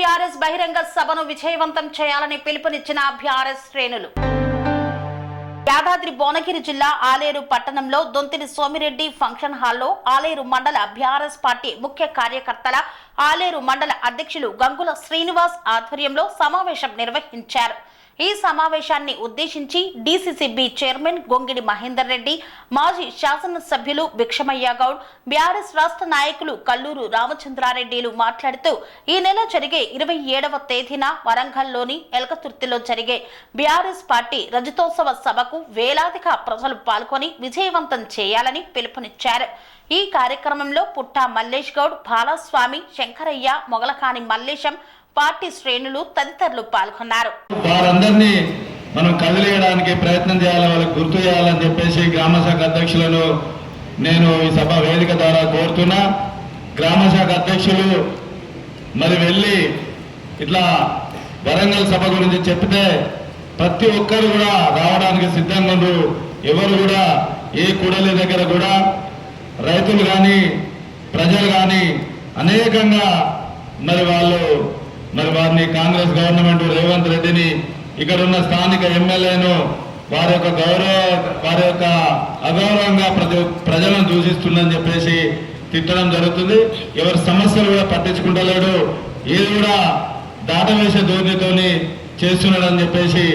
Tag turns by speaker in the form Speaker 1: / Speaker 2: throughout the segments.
Speaker 1: BRS బహిరంగ సభను విజయవంతం చేయాలని పిలుపునిచ్చిన బీఆర్ఎస్ శ్రేణులు. యాదాద్రి భువనగిరి జిల్లా ఆలేరు పట్టణంలో దొంతిని సోమిరెడ్డి ఫంక్షన్ హాల్లో ఆలేరు మండల బీఆర్ఎస్ పార్టీ ముఖ్య కార్యకర్తల ఆలేరు మండల అధ్యక్షులు గంగుల శ్రీనివాస్ ఆధ్వర్యంలో సమావేశం నిర్వహించారు. ఈ సమావేశాన్ని ఉద్దేశించి డీసీసీబీ చైర్మన్ గొంగిడి మహేందర్ రెడ్డి మాజీ శాసనసభ్యులు భిక్షమయ్య గౌడ్ బీఆర్ఎస్ రాష్ట్ర నాయకులు కల్లూరు రామచంద్రారెడ్డిలు మాట్లాడుతూ ఈ నెల జరిగే ఇరవై ఏడవ తేదీన వరంగల్లోని ఎలకతుర్తిలో జరిగే బీఆర్ఎస్ పార్టీ రజతోత్సవ సభకు వేలాదిగా ప్రజలు పాల్గొని విజయవంతం చేయాలని పిలుపునిచ్చారు. ఈ కార్యక్రమంలో పుట్టా మల్లేష్ గౌడ్ బాలస్వామి శంకరయ్య మొగలకాని మల్లేశం పార్టీ శ్రేణులు తదితరులు పాల్గొన్నారు.
Speaker 2: వారందరినీ మనం కదిలేయడానికి ప్రయత్నం చేయాలి వాళ్ళకి గుర్తు చేయాలని చెప్పేసి గ్రామ శాఖ అధ్యక్షులను నేను ఈ సభ వేదిక ద్వారా కోరుతున్నా. గ్రామ శాఖ అధ్యక్షులు మరి వెళ్ళి ఇట్లా వరంగల్ సభ గురించి చెప్తే ప్రతి ఒక్కరు కూడా రావడానికి సిద్ధంగా ఉన్నారు ఎవరు కూడా ఏ కూడలి దగ్గర కూడా రైతులు కానీ ప్రజలు కానీ అనేకంగా మరి వాళ్ళు మరి వారిని కాంగ్రెస్ గవర్నమెంట్ రేవంత్ రెడ్డిని ఇక్కడ ఉన్న స్థానిక ఎమ్మెల్యేను వారి యొక్క గౌరవ వారి యొక్క అగౌరవంగా ప్రజ ప్రజలను దూషిస్తుందని చెప్పేసి తిట్టడం జరుగుతుంది. ఎవరి సమస్యలు కూడా పట్టించుకుంటలేడు. ఏది కూడా దాటవేసే ధోరణితోని చేస్తున్నాడని చెప్పేసి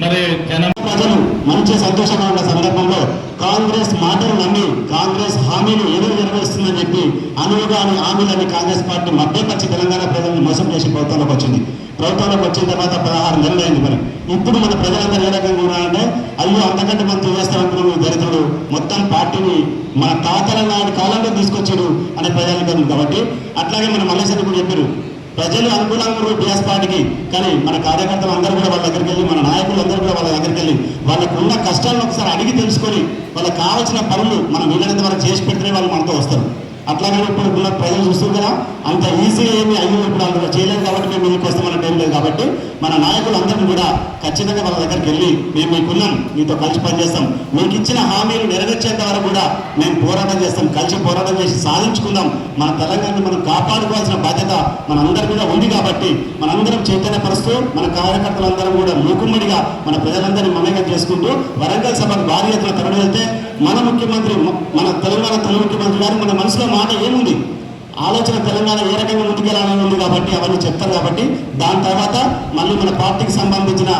Speaker 2: మరి జనం
Speaker 3: ప్రజలు మంచి సంతోషంగా ఉన్న సందర్భంలో కాంగ్రెస్ మాటలు నమ్మి కాంగ్రెస్ హామీలు ఏదో నెరవేరుస్తుందని చెప్పి అనువుగాని హామీలని కాంగ్రెస్ పార్టీ మధ్యపరిచి తెలంగాణ ప్రజలను మోసం చేసి ప్రభుత్వంలోకి వచ్చింది. ప్రభుత్వంలోకి వచ్చిన తర్వాత పదహారు నెలలు అయింది మరి. ఇప్పుడు మన ప్రజలందరూ ఏ రకంగా ఉన్నారంటే అయ్యో అంతకంటే మనం చేస్తామనుకున్నాం దరిద్రుడు. మొత్తం పార్టీని మన తాతల నాటి కాలంలో తీసుకొచ్చాడు అనే ప్రజలకు కాబట్టి అట్లాగే మన మల్లేశ్వరి కూడా చెప్పారు ప్రజలు అనుకూలంగా ఉన్నారు టీఆర్ఎస్ పార్టీకి. కానీ మన కార్యకర్తలు అందరూ కూడా వాళ్ళ దగ్గరికి వెళ్ళి మన నాయకులు అందరూ కూడా వాళ్ళ దగ్గరికి వెళ్ళి వాళ్ళకు ఉన్న కష్టాలను ఒకసారి అడిగి తెలుసుకొని వాళ్ళకి కావాల్సిన పనులు మనం వీలైనంత వరకు చేసి పెడితేనే వాళ్ళు మనతో వస్తారు. అట్లాగే ఇప్పుడు ఉన్న ప్రజలు చూస్తుంది కదా అంత ఈజీగా ఏమి అయ్యో ఇప్పుడు అందులో చేయలేదు కాబట్టి మేము మీకు వస్తామన్నట్టు ఏం లేదు కాబట్టి మన నాయకులు అందరినీ కూడా ఖచ్చితంగా వాళ్ళ దగ్గరికి వెళ్ళి మేము మీకున్నాం మీతో కలిసి పనిచేస్తాం. మీకు ఇచ్చిన హామీలు నెరవేర్చేంత వరకు కూడా మేము పోరాటం చేస్తాం కలిసి పోరాటం చేసి సాధించుకుందాం. మన తెలంగాణను మనం కాపాడుకోవాల్సిన బాధ్యత మనందరి మీద ఉంది కాబట్టి మనందరం చైతన్యపరుస్తూ మన కార్యకర్తలందరం కూడా మూకుమ్మడిగా మన ప్రజలందరినీ మమేకం చేసుకుంటూ వరంగల్ సభకు భారీ ఎత్తున తరలి వెళ్తే మన ముఖ్యమంత్రి మన తెలంగాణ తొలి ముఖ్యమంత్రి గారు మన మనసులో మాట ఏముంది? ఆలోచన తెలంగాణ ఏ రకంగా ముందుకెళ్ళాలని ఉంది కాబట్టి అవన్నీ చెప్తారు కాబట్టి దాని తర్వాత మళ్ళీ మన పార్టీకి సంబంధించిన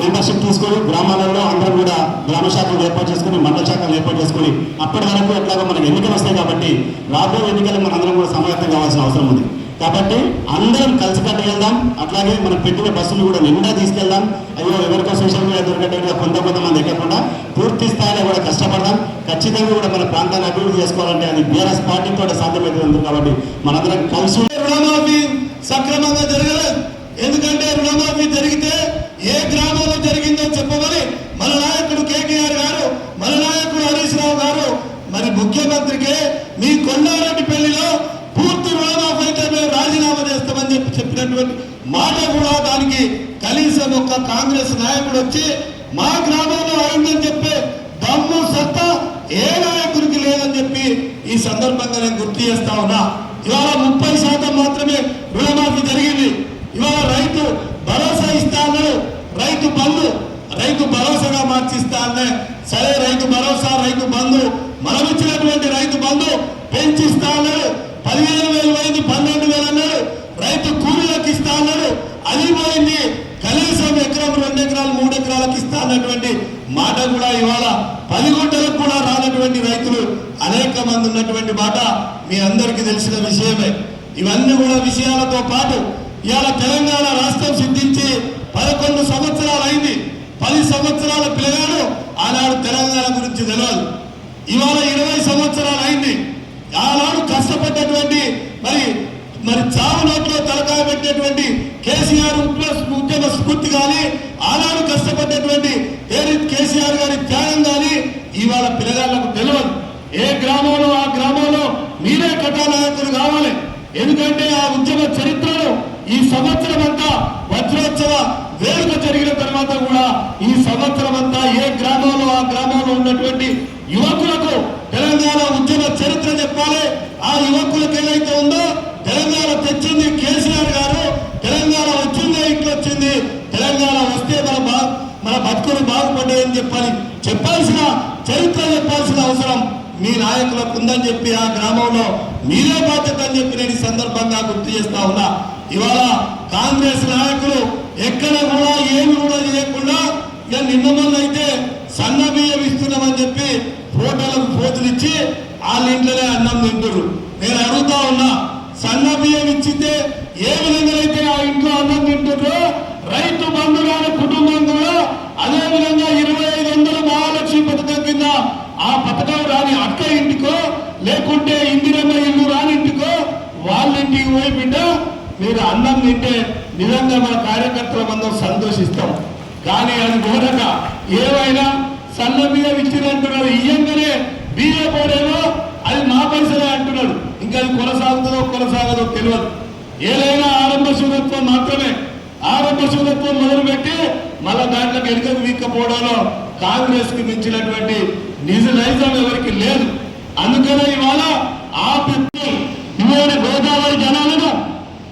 Speaker 3: మెంబర్షిప్ తీసుకొని గ్రామాలలో అందరం కూడా గ్రామ శాఖలు ఏర్పాటు చేసుకొని మండల శాఖలు ఏర్పాటు చేసుకొని అప్పటి వరకు ఎట్లాగో మనకు ఎన్నికలు వస్తాయి కాబట్టి రాబోయే ఎన్నికలు మనందరం కూడా సమాయత్తం కావాల్సిన అవసరం ఉంది. కాబట్టి అందరం కలిసి వెళ్దాం అట్లాగే మనం పెట్టిన బస్సులు కూడా నిండా తీసుకెళ్దాం. అయ్యో ఎవరికో సోషల్ మీడియా దొరకటట్టుగా కొంత కొంతమంది ఎక్కకుండా పూర్తి స్థాయిలో కూడా కష్టపడదాం. ఖచ్చితంగా కూడా మన ప్రాంతాన్ని అభివృద్ధి చేసుకోవాలంటే అది బీఆర్ఎస్ పార్టీ కూడా సాధ్యమవుతుంది కాబట్టి మనందరం కలిసి
Speaker 4: రుణమాఫీ సక్రమంగా జరగలేదు ఎందుకంటే రుణమాఫీ జరిగితే ఏ గ్రామంలో జరిగిందో చెప్పమని మన నాయకుడు కేటీఆర్ గారు మన నాయకుడు హరీష్ రావు గారు మరి ముఖ్యమంత్రికి మీ కొండ పెళ్ళిలో పూర్తి రుణమాఫీ అయితే మేము రాజీనామా చేస్తామని చెప్పి చెప్పినటువంటి మాట కూడా దానికి కనీసం ఒక కాంగ్రెస్ నాయకుడు వచ్చి మా గ్రామంలో అయిందని చెప్పే దమ్ము సత్తా ఏ నాయకుడికి లేదని చెప్పి ఈ సందర్భంగా నేను గుర్తు చేస్తా ఉన్నా. ఇవాళ ముప్పై శాతం మాత్రమే రుణమాఫీ జరిగింది. ఇవాళ రైతు భరోసా ఇస్తా అన్నాడు. రైతు బంధు రైతు భరోసాగా మార్చిస్తా అన్నే. సరే రైతు భరోసా రైతు బంధు మనం ఇచ్చినటువంటి రైతు బంధు పెంచిస్తా అన్నాడు. పదిహేను వేలు పోయింది పన్నెండు వేలు అన్నాడు. రైతు కూలీలకు ఇస్తా అన్నాడు అది పోయింది. కనీసం ఎకరం రెండు ఎకరాలు మూడు ఎకరాలకు ఇస్తా అన్నటువంటి మాట కూడా ఇవాళ పది గుంటలకు కూడా రానటువంటి రైతులు అనేక మంది ఉన్నటువంటి మాట మీ అందరికీ తెలిసిన విషయమే. ఇవన్నీ కూడా విషయాలతో పాటు ఇవాళ తెలంగాణ రాష్ట్రం సిద్ధించి పదకొండు సంవత్సరాలు అయింది. పది సంవత్సరాల పిల్లగాడు ఆనాడు తెలంగాణ గురించి తెలియదు ఇవాళ ఇరవై సంవత్సరాలు అయింది. ఆనాడు కష్టపడ్డటువంటి మరి మరి చావు నోట్లో తలకాయ పెట్టినటువంటి కేసీఆర్ ఉద్యమ స్ఫూర్తి కానీ ఆనాడు కష్టపడ్డటువంటి కేసీఆర్ గారి త్యాగం కానీ ఇవాళ పిల్లగాళ్ళకు తెలియదు ఏ గ్రామంలో ఆ గ్రామంలో మీరే కథానాయకులు కావాలి. ఎందుకంటే ఆ ఉద్యమ చరిత్రను ఈ సంవత్సరం అంతా వజ్రోత్సవ వేడుక జరిగిన తర్వాత కూడా ఈ సంవత్సరం అంతా ఏ గ్రామంలో ఆ గ్రామంలో ఉన్నటువంటి యువకులకు తెలంగాణ ఉద్యమ చరిత్ర చెప్పాలి. ఆ యువకులకు ఏదైతే ఉందో తెలంగాణ తెచ్చింది కేసీఆర్ గారు. తెలంగాణ వచ్చిందే ఇంట్లో వచ్చింది తెలంగాణ వస్తే మన మన బతుకులు బాగుపడ్డాయని చెప్పాలి. చెప్పాల్సిన చరిత్ర చెప్పాల్సిన అవసరం మీ నాయకులకు ఉందని చెప్పి ఆ గ్రామంలో మీరే బాధ్యత అని చెప్పి నేను సందర్భంగా గుర్తు చేస్తా ఉన్నా. ఇవాళ కాంగ్రెస్ నాయకులు ఎక్కడ కూడా ఏమి కూడా లేకుండా ఇక నిన్న అయితే సన్న బియ్యం ఇస్తున్నామని చెప్పి ఫోటోలకు ఫోజులు ఇచ్చి వాళ్ళ ఇంట్లోనే అన్నం తింటున్నారు నేను అడుగుతా ఉన్నా సన్న బియ్యం ఇచ్చితే ఏ విధంగా అయితే ఆ ఇంట్లో అన్నం తింటుందో రైతు బంధు గారి కుటుంబం కూడా అదే విధంగా ఇరవై ఐదు వందల మహాలక్ష్మి పథకం కింద ఆ పథకం రాని అక్క ఇంటికో లేకుంటే ఇందిరమ్మ ఇల్లు రాని ఇంటికో వాళ్ళ ఇంటికి పోయి బిడ్డ మీరు అన్నం తింటే నిజంగా మన కార్యకర్తల అందరం సంతోషిస్తాం. కానీ అది ఘోరక ఏవైనా సన్న బియ్యం ఇచ్చిందంటున్నారు ఇయ్యంగానే బియ్య పోడేమో అది మా పరిసరే అంటున్నాడు. ఇంకా అది కొనసాగుతుందో కొనసాగదో తెలియదు ఏదైనా ఆరంభ శూరత్వం మాత్రమే. ఆరంభ శూరత్వం మొదలుపెట్టి మళ్ళా దాంట్లో ఎలుకకు వీక్కపోవడంలో కాంగ్రెస్కి మించినటువంటి నిజ నైజం ఎవరికి లేదు. అందుకనే ఇవాళ ఆ పెద్ద
Speaker 5: ఇవాళ గోదావరి జనాలను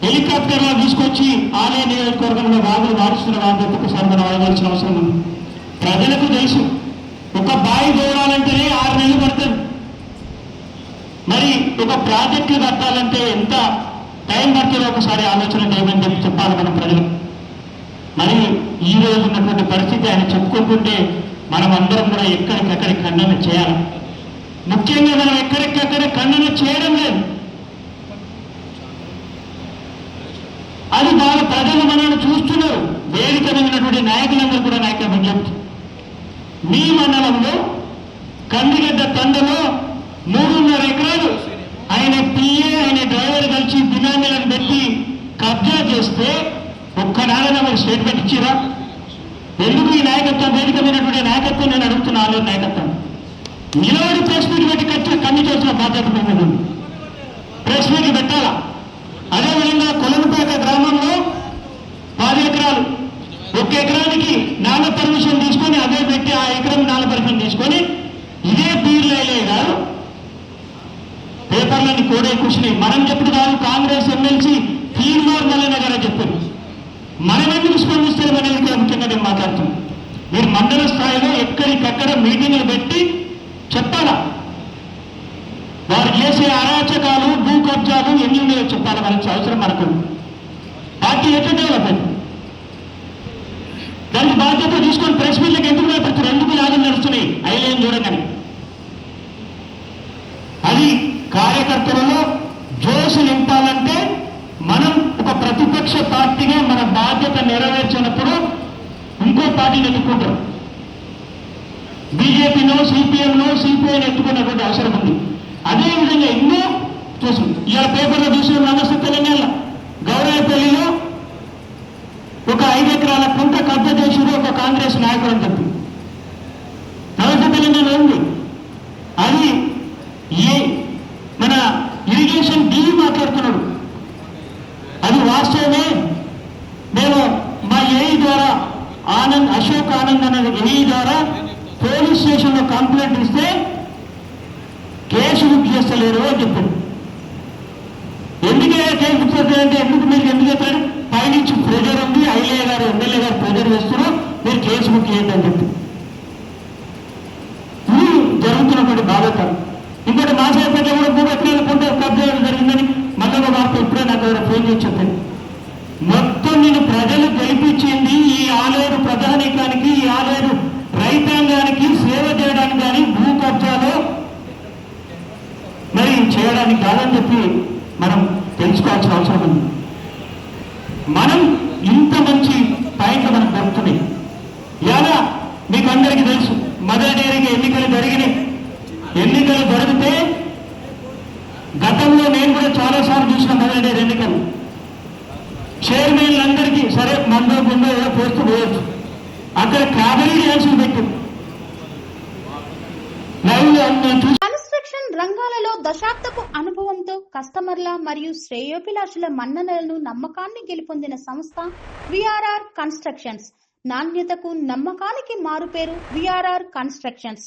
Speaker 5: హెలికాప్టర్ లా తీసుకొచ్చి ఆలయ నియోజకవర్గంలో వాగులు మారుస్తున్న వారి ఒక్కొక్కసారి అవసరం ఉంది. ప్రజలకు తెలుసు ఒక బాయి దూరాలంటేనే ఆరు నెలలు పడుతుంది మరి ఒక ప్రాజెక్టులు కట్టాలంటే ఎంత టైం పడుతుందో ఒకసారి ఆలోచన చేయమని చెప్పి చెప్పాలి మనం ప్రజలు. మరి ఈ రోజు ఉన్నటువంటి పరిస్థితి ఆయన చెప్పుకుంటుంటే మనం అందరం కూడా ఎక్కడికక్కడ ఖండన చేయాలి. ముఖ్యంగా మనం ఎక్కడికక్కడ ఖండన చేయడం లేదు. అది బాగా ప్రజలు మనల్ని చూస్తున్నారు. వేదిక మీద ఉన్నటువంటి నాయకులందరూ కూడా నాయక విజ్ఞప్తి మీ మండలంలో కందిగడ్డ తండలో మూడున్నర ఎకరాలు ఆయన పిఏ ఆయన డ్రైవర్ కలిసి బినామీలను పెట్టి అబ్జర్వ్ చేస్తే ఒక్కనాడైనా మీరు స్టేట్మెంట్ ఇచ్చిరా? ఎందుకు ఈ నాయకత్వం వేదిక మీదటువంటి నాయకత్వం నేను అడుగుతున్నా నాయకత్వం? నిలబడి ప్రెస్ మీట్ పెట్టి కట్టి కన్ను చేసిన బాధ్యత మీ మీద ప్రెస్ మీట్ పెట్టాలా? అదేవిధంగా కొలనుపేట గ్రామంలో పది ఎకరాలు. ఒక ఎకరానికి నాన్న పర్మిషన్ తీసుకొని అదే పెట్టి ఆ ఎకరం నాన్న పర్మిషన్ తీసుకొని ఇదే పీర్లైలే గారు పేపర్లని కోడే కూర్చుని మనం చెప్పుడు కాదు కాంగ్రెస్ ఎమ్మెల్సీ తీర్మార్ మల్లన్న గారు చెప్పారు. మనం స్పందిస్తారు అనేది ఇక్కడ ముఖ్యంగా నేను మాట్లాడుతున్నాను మీరు మండల స్థాయిలో ఎక్కడికక్కడ మీటింగ్లు పెట్టి చెప్పాలా? వారు చేసే అరాచకాలు భూ కబ్జాలు ఎన్ని ఉన్నాయో చెప్పాలి? మనకి అవసరం మనకు పార్టీ ఎట్లా డెవలప్ అయింది? దానికి బాధ్యత తీసుకొని ప్రెస్ మీట్లకు ఎందుకు నడుపుతారు ఎందుకు లాగం నడుస్తున్నాయి? ఐలేం చూడగానే అది కార్యకర్తలలో జోష్ నింపాలంటే మనం ఒక ప్రతిపక్ష పార్టీగా మన బాధ్యత నెరవేర్చినప్పుడు ఇంకో పార్టీని ఎన్నుకుంటాం బీజేపీలో సిపిఎంలో సిపిఐని ఎత్తుకున్నటువంటి అవసరం ఉంది. అదేవిధంగా ఎన్నో చూసింది ఇవాళ పేపర్లో చూసిన నమస్తే తెలంగాణ గౌరవపల్లిలో ఒక ఐదు ఎకరాల కుంట కబ్జ చేసిన ఒక కాంగ్రెస్ నాయకుడు అని చెప్పింది నమస్తే తెలంగాణ ఉంది అది ఏ మన ఇరిగేషన్ డి మాట్లాడుతున్నాడు అది వాస్తవమే నేను మా ఏఈ ద్వారా ఆనంద్ అశోక్ అనే ద్వారా పోలీస్ స్టేషన్లో కంప్లైంట్ ఇస్తే కేసు బుక్ చేస్తలేరు అని చెప్పాడు. ఎందుకు కేసు బుక్ చేస్తారంటే ఎందుకు మీరు ఎందుకు చెప్పారు పైనుంచి ప్రెజర్ ఉంది ఐఏ గారు ఎమ్మెల్యే గారు ప్రెజర్ చేస్తున్నారు మీరు కేసు బుక్ చేయండి అని చెప్పారు ఇది జరుగుతున్నటువంటి బాధ్యత ఇంకోటి మాసేపేట కూడా మూడు ఎకరాల కొంటే కబ్జా జరిగిందని మళ్ళీ ఒక వార్త ఇప్పుడే నాకు ఎవరో ఫోన్ చేసి చెప్పింది మొత్తం నేను ప్రజలు గెలిపించింది ఈ ఆలేరు ప్రధానికానికి ఈ ఆలేరు రైతాంగానికి సేవ చేయడానికి కానీ భూ కబ్జాలో మరి చేయడానికి కాదని చెప్పి మనం తెలుసుకోవాల్సిన అవసరం ఉంది. మనం ఇంత మంచి పాయింట్లు మనకు దొరుకుతున్నాయి. ఎలా మీకు అందరికీ తెలుసు మదర్ డైరీకి ఎన్నికలు జరిగినాయి. ఎన్నికలు జరిగితే గతంలో నేను కూడా చాలాసార్లు చూసిన మదర్ డైరీ ఎన్నికలు. చైర్మన్ సరే మందో ముందో ఏదో పోస్తూ పోయొచ్చు అక్కడ కాబరీ డ్యాన్సులు పెట్టు.
Speaker 6: కన్స్ట్రక్షన్ రంగాలలో దశాబ్దపు అనుభవంతో కస్టమర్ల మరియు శ్రేయోభిలాషుల మన్ననలను నమ్మకాన్ని గెలుపొందిన సంస్థ విఆర్ఆర్ కన్స్ట్రక్షన్స్. నాణ్యతకు నమ్మకానికి మారుపేరు VRR constructions.